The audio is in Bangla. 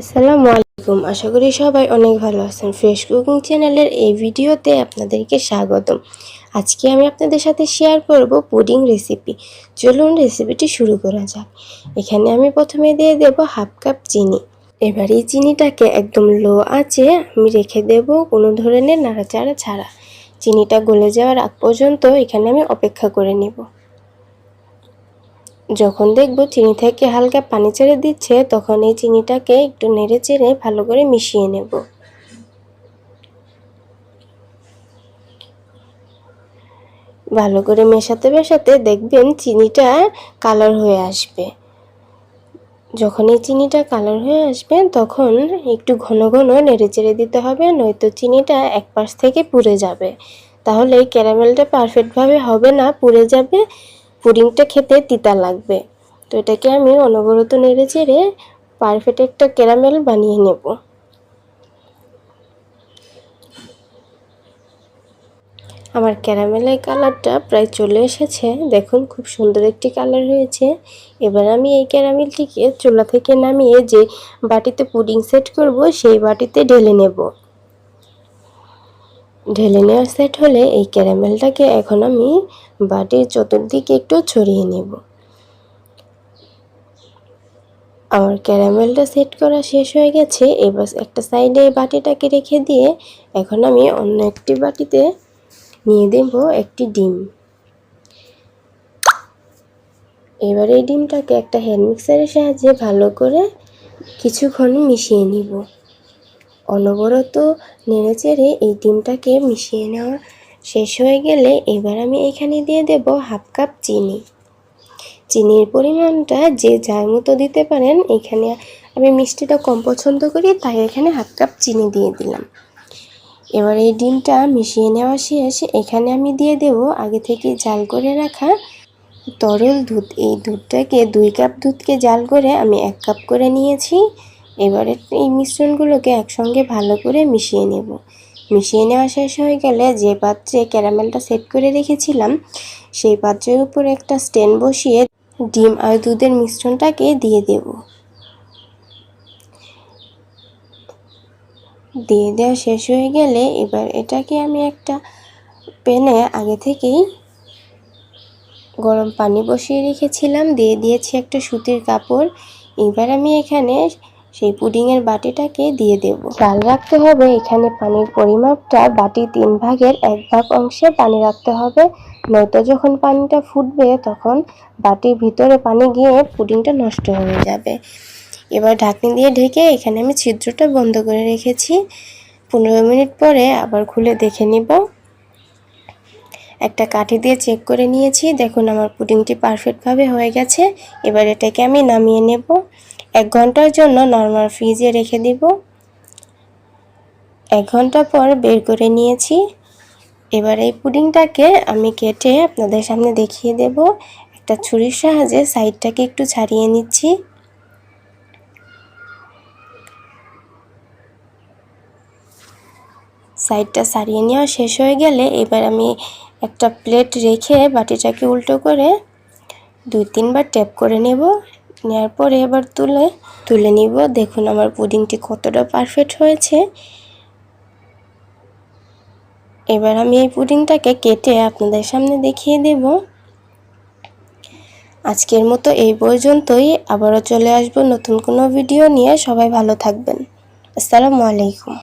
আসসালামু আলাইকুম। আশা করি সবাই অনেক ভালো আছেন। ফ্রেশ কুকিং চ্যানেলের এই ভিডিওতে আপনাদেরকে স্বাগতম। আজকে আমি আপনাদের সাথে শেয়ার করব পুডিং রেসিপি চলুন রেসিপিটি শুরু করা যাক। এখানে আমি প্রথমে দিয়ে দেব হাফ কাপ চিনি। এবার এই চিনিটাকে একদম লো আঁচে আমি রেখে দেব কোনো ধরনের নাড়াচাড়া ছাড়া। চিনিটা গলে যাওয়ার আগ পর্যন্ত এখানে আমি অপেক্ষা করে নেব। যখন দেখব চিনি থেকে হালকা পানি ছেড়ে দিচ্ছে, তখন এই চিনিটাকে একটু নেড়ে চেড়ে ভালো করে মিশিয়ে নেব। ভালো করে মেশাতে মেশাতে দেখবেন চিনিটা কালার হয়ে আসবে। যখন এই চিনিটা কালার হয়ে আসবে, তখন একটু ঘন ঘন নেড়ে চেড়ে দিতে হবে, নয়তো চিনিটা এক পাশ থেকে পুড়ে যাবে। তাহলে ক্যারামেলটা পারফেক্টভাবে হবে না, পুড়ে যাবে। পুডিংটা খেতে তিতা লাগবে। তো এটাকে আমি অনবরত নেড়ে চেড়ে পারফেক্ট একটা ক্যারামেল বানিয়ে নেব। আমার ক্যারামেলের কালারটা প্রায় চলে এসেছে। দেখুন, খুব সুন্দর একটি কালার হয়েছে। এবার আমি এই ক্যারামেলটিকে চুলা থেকে নামিয়ে যে বাটিতে পুডিং সেট করব, সেই বাটিতে ঢেলে নেব। ঢেলে নেওয়া সেট হলে এই ক্যারামেলটাকে এখন আমি বাটির চতুর্দিকে একটু ছড়িয়ে নেব। আমার ক্যারামেলটা সেট করা শেষ হয়ে গেছে, এবার একটা সাইডে বাটিটাকে রেখে দিয়ে এখন আমি অন্য একটি বাটিতে নিয়ে দেব একটি ডিম। এবার এই ডিমটাকে একটা হ্যান্ড মিক্সারের সাহায্যে ভালো করে কিছুক্ষণ মিশিয়ে নিব। অনবরত নেড়ে চেড়ে এই ডিমটাকে মিশিয়ে নেওয়া শেষ হয়ে গেলে এবার আমি এখানে দিয়ে দেব হাফ কাপ চিনি। চিনির পরিমাণটা যে যার মতো দিতে পারেন, এখানে আমি মিষ্টিটা কম পছন্দ করি, তাই এখানে হাফ কাপ চিনি দিয়ে দিলাম। এবার এই ডিমটা মিশিয়ে নেওয়া শেষ, এখানে আমি দিয়ে দেব আগে থেকে জাল করে রাখা তরল দুধ। এই দুধটাকে দুই কাপ দুধকে জাল করে আমি এক কাপ করে নিয়েছি। এবারে এই মিশ্রণগুলোকে একসঙ্গে ভালো করে মিশিয়ে নেব। মিশিয়ে নেওয়া শেষ হয়ে গেলে যে পাত্রে ক্যারামেলটা সেট করে রেখেছিলাম, সেই পাত্রের উপর একটা স্ট্যান্ড বসিয়ে ডিম আর দুধের মিশ্রণটাকে দিয়ে দেব। দিয়ে দেওয়া শেষ হয়ে গেলে এবার এটাকে আমি একটা প্যানে আগে থেকেই গরম পানি বসিয়ে রেখেছিলাম, দিয়ে দিয়েছি একটা সুতির কাপড়। এবার আমি এখানে সেই পুডিংয়ের বাটিটাকে দিয়ে দেব। খেয়াল রাখতে হবে, এখানে পানির পরিমাপটা বাটি তিন ভাগের এক ভাগ অংশে পানি রাখতে হবে। নয়তো যখন পানিটা ফুটবে, তখন বাটির ভিতরে পানি গিয়ে পুডিংটা নষ্ট হয়ে যাবে। এবার ঢাকনি দিয়ে ঢেকে এখানে আমি ছিদ্রটা বন্ধ করে রেখেছি। পনেরো মিনিট পরে আবার খুলে দেখে নিব। একটা কাঠি দিয়ে চেক করে নিয়েছি। দেখুন, আমার পুডিংটি পারফেক্টভাবে হয়ে গেছে। এবার এটাকে আমি নামিয়ে নেব। এক ঘণ্টার জন্য নর্মাল ফ্রিজে রেখে দিব। এক ঘণ্টা পর বের করে নিয়েছি। এবার এই পুডিংটাকে আমি কেটে আপনাদের সামনে দেখিয়ে দেব। একটা ছুরির সাহায্যে সাইডটাকে একটু ছাড়িয়ে নিচ্ছি। সাইডটা সারিয়ে নেওয়া শেষ হয়ে গেলে এবার আমি একটা প্লেট রেখে বাটিটাকে উল্টো করে দুই তিনবার ট্যাপ করে নেব। নেওয়ার পরে এবার তুলে তুলে নিব। দেখুন আমার পুডিংটি কতটা পারফেক্ট হয়েছে। এবার আমি এই পুডিংটাকে কেটে আপনাদের সামনে দেখিয়ে দেব। আজকের মতো এই পর্যন্তই। আবারও চলে আসব নতুন কোনো ভিডিও নিয়ে। সবাই ভালো থাকবেন। আসসালামু আলাইকুম।